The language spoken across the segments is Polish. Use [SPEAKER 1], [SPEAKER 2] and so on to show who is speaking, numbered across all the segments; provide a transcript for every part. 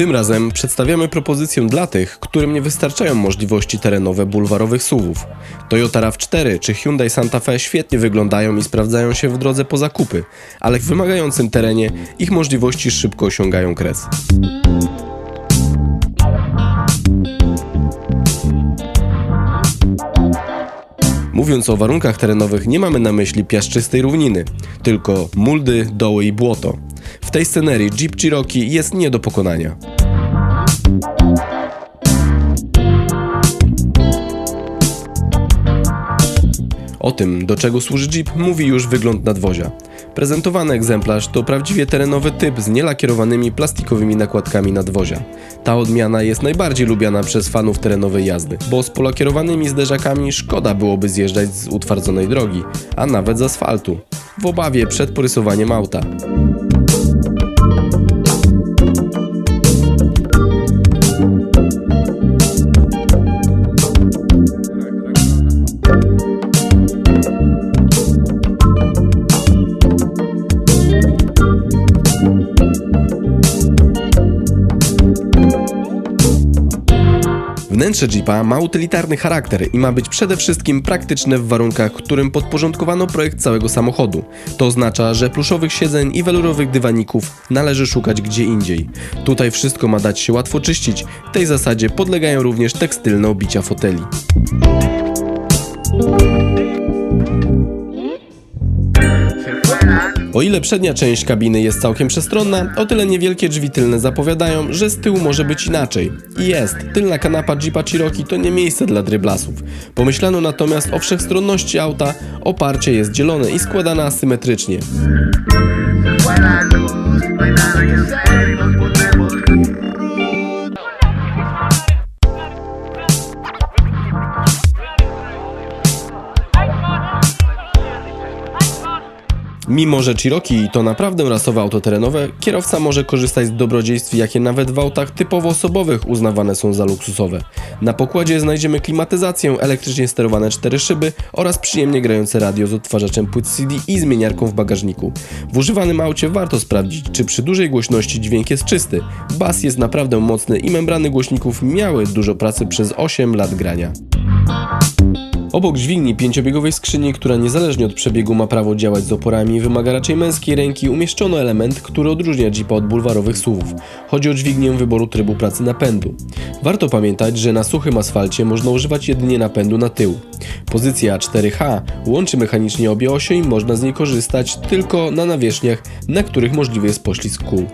[SPEAKER 1] Tym razem przedstawiamy propozycję dla tych, którym nie wystarczają możliwości terenowe bulwarowych SUVów. Toyota RAV4 czy Hyundai Santa Fe świetnie wyglądają i sprawdzają się w drodze po zakupy, ale w wymagającym terenie ich możliwości szybko osiągają kres. Mówiąc o warunkach terenowych, nie mamy na myśli piaszczystej równiny, tylko muldy, doły i błoto. W tej scenerii Jeep Cherokee jest nie do pokonania. O tym, do czego służy Jeep, mówi już wygląd nadwozia. Prezentowany egzemplarz to prawdziwie terenowy typ z nielakierowanymi plastikowymi nakładkami nadwozia. Ta odmiana jest najbardziej lubiana przez fanów terenowej jazdy, bo z polakierowanymi zderzakami szkoda byłoby zjeżdżać z utwardzonej drogi, a nawet z asfaltu, w obawie przed porysowaniem auta. Wnętrze Jeepa ma utylitarny charakter i ma być przede wszystkim praktyczne w warunkach, którym podporządkowano projekt całego samochodu. To oznacza, że pluszowych siedzeń i welurowych dywaników należy szukać gdzie indziej. Tutaj wszystko ma dać się łatwo czyścić, tej zasadzie podlegają również tekstylne obicia foteli. O ile przednia część kabiny jest całkiem przestronna, o tyle niewielkie drzwi tylne zapowiadają, że z tyłu może być inaczej. I jest, tylna kanapa Jeepa Cherokee to nie miejsce dla dryblasów. Pomyślano natomiast o wszechstronności auta, oparcie jest dzielone i składane asymetrycznie.
[SPEAKER 2] When I lose, when I can
[SPEAKER 1] Mimo, że Cherokee to naprawdę rasowe auto terenowe, kierowca może korzystać z dobrodziejstw, jakie nawet w autach typowo osobowych uznawane są za luksusowe. Na pokładzie znajdziemy klimatyzację, elektrycznie sterowane cztery szyby oraz przyjemnie grające radio z odtwarzaczem płyt CD i zmieniarką w bagażniku. W używanym aucie warto sprawdzić, czy przy dużej głośności dźwięk jest czysty. Bas jest naprawdę mocny i membrany głośników miały dużo pracy przez 8 lat grania. Obok dźwigni pięciobiegowej skrzyni, która niezależnie od przebiegu ma prawo działać z oporami wymaga raczej męskiej ręki, umieszczono element, który odróżnia Jeepa od bulwarowych SUVów. Chodzi o dźwignię wyboru trybu pracy napędu. Warto pamiętać, że na suchym asfalcie można używać jedynie napędu na tył. Pozycja 4H łączy mechanicznie obie osie i można z niej korzystać tylko na nawierzchniach, na których możliwy jest poślizg kół.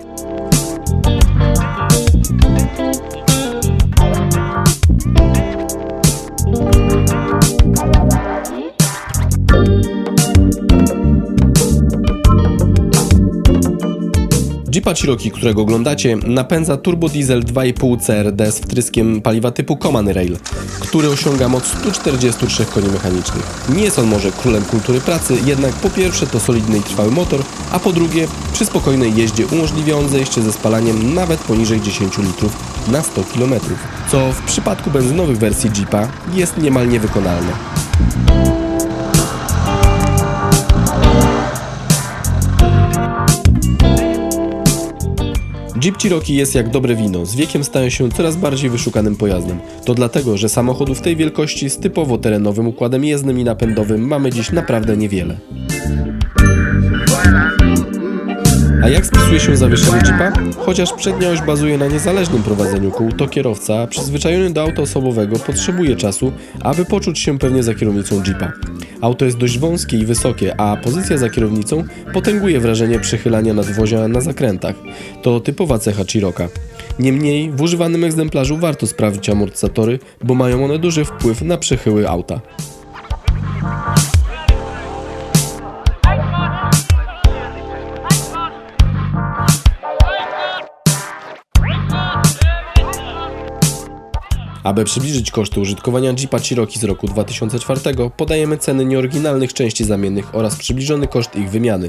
[SPEAKER 1] Jeepa Cherokee, którego oglądacie, napędza turbodiesel 2,5 CRD z wtryskiem paliwa typu Common Rail, który osiąga moc 143 koni mechanicznych. Nie jest on może królem kultury pracy, jednak po pierwsze to solidny i trwały motor, a po drugie przy spokojnej jeździe umożliwia on zejście ze spalaniem nawet poniżej 10 litrów na 100 km, co w przypadku benzynowych wersji Jeepa jest niemal niewykonalne. Jeep Cherokee jest jak dobre wino, z wiekiem staje się coraz bardziej wyszukanym pojazdem. To dlatego, że samochodów tej wielkości z typowo terenowym układem jezdnym i napędowym mamy dziś naprawdę niewiele. A jak spisuje się zawieszenie Jeepa? Chociaż przednia oś bazuje na niezależnym prowadzeniu kół, to kierowca, przyzwyczajony do auta osobowego, potrzebuje czasu, aby poczuć się pewnie za kierownicą Jeepa. Auto jest dość wąskie i wysokie, a pozycja za kierownicą potęguje wrażenie przechylania nadwozia na zakrętach. To typowa cecha Chiroka. Niemniej w używanym egzemplarzu warto sprawdzić amortyzatory, bo mają one duży wpływ na przechyły auta. Aby przybliżyć koszty użytkowania Jeepa Cherokee z roku 2004, podajemy ceny nieoryginalnych części zamiennych oraz przybliżony koszt ich wymiany.